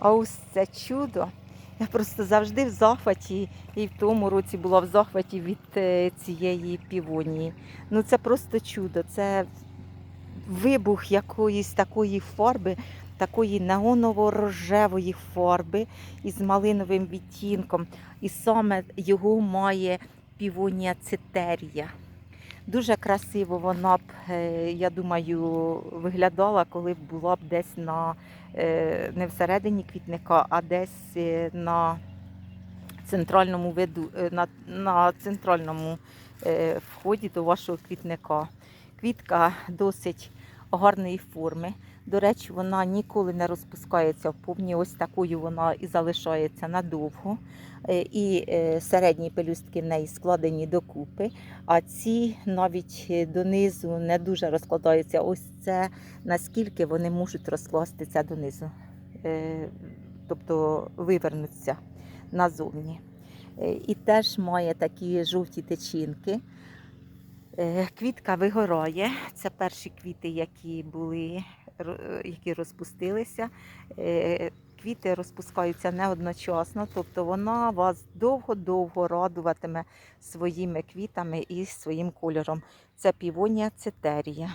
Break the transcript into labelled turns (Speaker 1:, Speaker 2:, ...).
Speaker 1: А ось це чудо. Я просто завжди в захваті, і в тому році була в захваті від е, цієї півонії. Ну це просто чудо. Це вибух якоїсь такої фарби, такої неоново-рожевої фарби із малиновим відтінком. І саме його має півонія цитерія. Дуже красиво вона б, е, я думаю, виглядала, коли б була б десь на е, не всередині квітника, а десь е, на центральному виду, на, на центральному вході до вашого квітника. Квітка досить гарної форми. До речі, вона ніколи не розпускається в повні. Ось такою вона і залишається надовго. Е, І е, середні пелюстки в неї складені докупи, а ці навіть е, донизу не дуже розкладаються. Ось це наскільки вони можуть розкластися донизу, тобто вивернуться назовні. І теж має такі жовті течінки. Е, Квітка вигорає. Це перші квіти, які були, які розпустилися. Е, Квіти розпускаються не одночасно, тобто вона вас довго-довго радуватиме своїми квітами і своїм кольором. Це півонія цитерія.